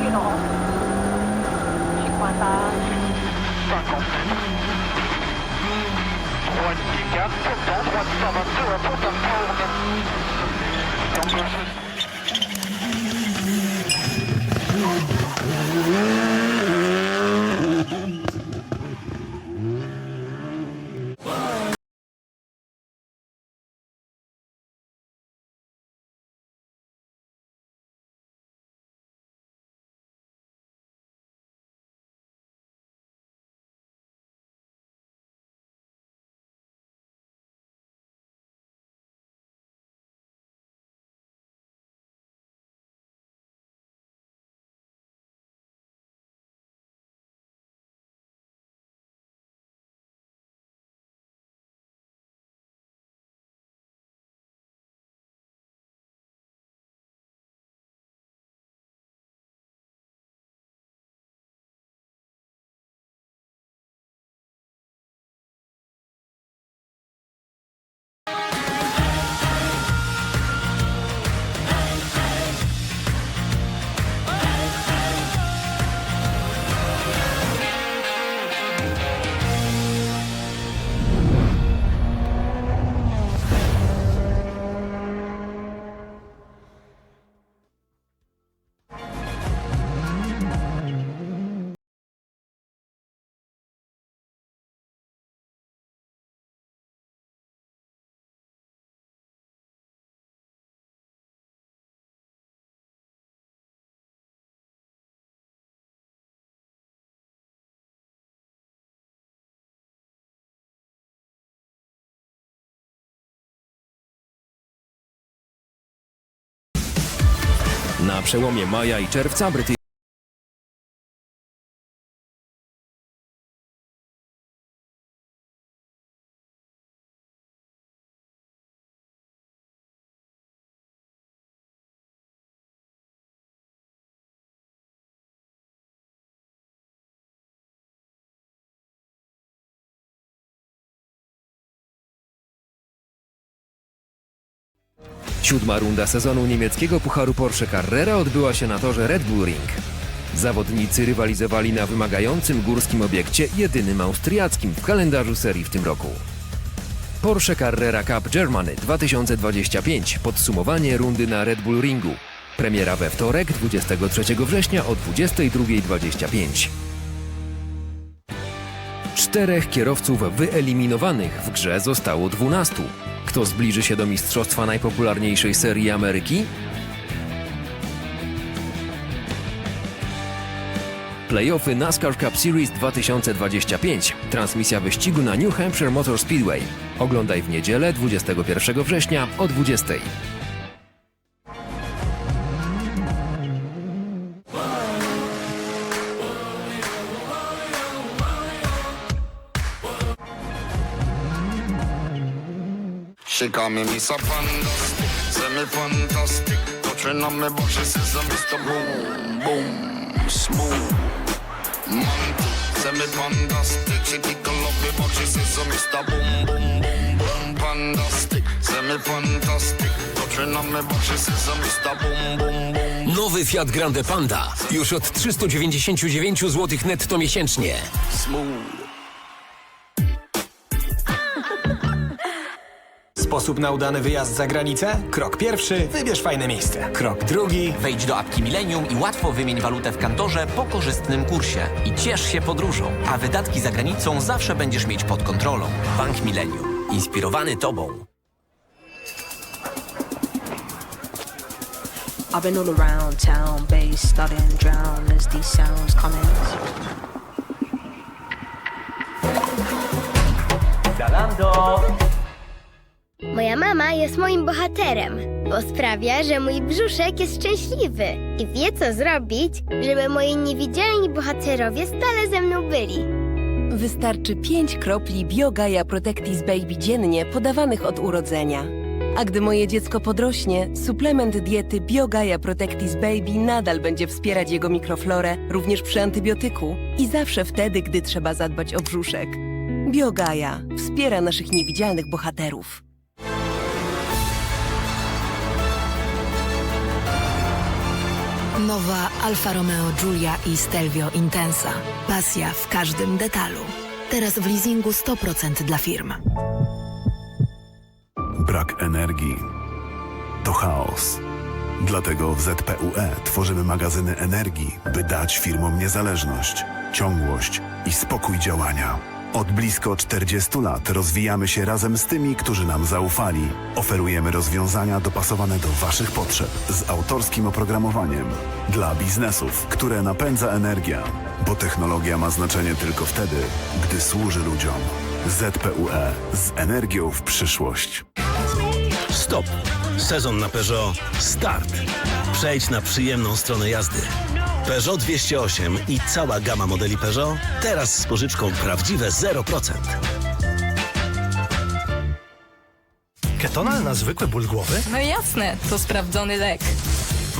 พี่น้องชิมาตาฝั่งของผมวันที่แก๊สพวกสองวันสามตัวพวกต่างเท่ากันต้องรู้สึก Na przełomie maja i czerwca Brytyjczycy Siódma runda sezonu niemieckiego Pucharu Porsche Carrera odbyła się na torze Red Bull Ring. Zawodnicy rywalizowali na wymagającym górskim obiekcie, jedynym austriackim w kalendarzu serii w tym roku. Porsche Carrera Cup Germany 2025. Podsumowanie rundy na Red Bull Ringu. Premiera we wtorek 23 września o 22.25. Czterech kierowców wyeliminowanych w grze zostało 12. Kto zbliży się do mistrzostwa najpopularniejszej serii Ameryki? Playoffy NASCAR Cup Series 2025. Transmisja wyścigu na New Hampshire Motor Speedway. Oglądaj w niedzielę 21 września o 20. She call me Mr. Fantastic, me fantastic. Touching on me, but she says I'm Mr. Boom, boom, smooth. Monty, me fantastic. She tickle up me, but she says I'm Mr. Boom, boom, boom, boom, fantastic. Me fantastic. Nowy Fiat Grande Panda. Już od 399 zł netto miesięcznie. Smooth. Sposób na udany wyjazd za granicę? Krok pierwszy, wybierz fajne miejsce. Krok drugi, Wejdź do apki Millennium i łatwo wymień walutę w kantorze po korzystnym kursie. I ciesz się podróżą, a wydatki za granicą zawsze będziesz mieć pod kontrolą. Bank Millennium. Inspirowany Tobą. I've been all around town, bass starting to drown as these sounds come in. Moja mama jest moim bohaterem, bo sprawia, że mój brzuszek jest szczęśliwy i wie, co zrobić, żeby moi niewidzialni bohaterowie stale ze mną byli. Wystarczy 5 kropli Biogaia Protectis Baby dziennie podawanych od urodzenia. A gdy moje dziecko podrośnie, suplement diety Biogaia Protectis Baby nadal będzie wspierać jego mikroflorę również przy antybiotyku i zawsze wtedy, gdy trzeba zadbać o brzuszek. Biogaia wspiera naszych niewidzialnych bohaterów. Nowa Alfa Romeo Giulia i Stelvio Intensa. Pasja w każdym detalu. Teraz w leasingu 100% dla firm. Brak energii to chaos. Dlatego w ZPUE tworzymy magazyny energii, by dać firmom niezależność, ciągłość i spokój działania. Od blisko 40 lat rozwijamy się razem z tymi, którzy nam zaufali. Oferujemy rozwiązania dopasowane do Waszych potrzeb z autorskim oprogramowaniem dla biznesów, które napędza energia, bo technologia ma znaczenie tylko wtedy, gdy służy ludziom. ZPUE z energią w przyszłość. Stop! Sezon na Peugeot start. Przejdź na przyjemną stronę jazdy. Peugeot 208 i cała gama modeli Peugeot teraz z pożyczką prawdziwe 0%. Ketonal na zwykły ból głowy? No jasne, to sprawdzony lek.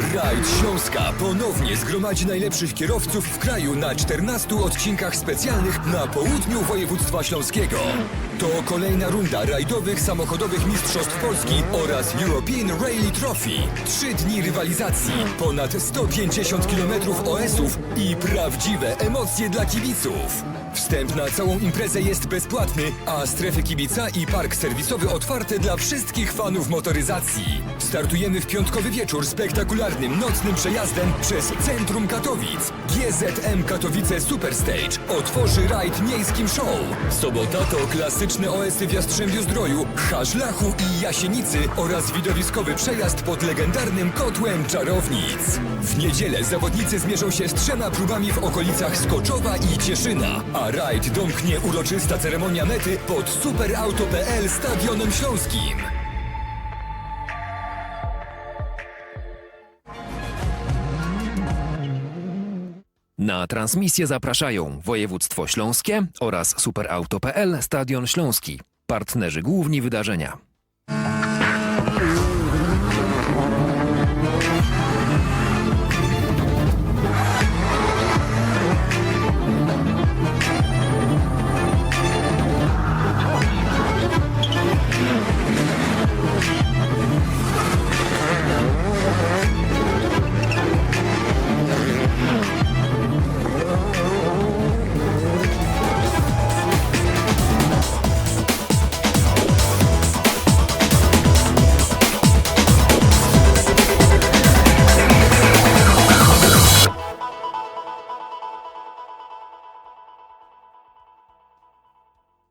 Rajd Śląska ponownie zgromadzi najlepszych kierowców w kraju na 14 odcinkach specjalnych na południu województwa śląskiego. To kolejna runda rajdowych samochodowych mistrzostw Polski oraz European Rally Trophy. Trzy dni rywalizacji, ponad 150 km OS-ów i prawdziwe emocje dla kibiców. Wstęp na całą imprezę jest bezpłatny, a strefy kibica i park serwisowy otwarte dla wszystkich fanów motoryzacji. Startujemy w piątkowy wieczór spektakularnym nocnym przejazdem przez centrum Katowic. GZM Katowice Superstage otworzy rajd miejskim show. Sobota to klasyczne OS-y w Jastrzębiu Zdroju, Haszlachu i Jasienicy oraz widowiskowy przejazd pod legendarnym kotłem Czarownic. W niedzielę zawodnicy zmierzą się z trzema próbami w okolicach Skoczowa i Cieszyna, a rajd domknie uroczysta ceremonia mety pod superauto.pl Stadionem Śląskim. Na transmisję zapraszają województwo śląskie oraz superauto.pl Stadion Śląski, partnerzy główni wydarzenia.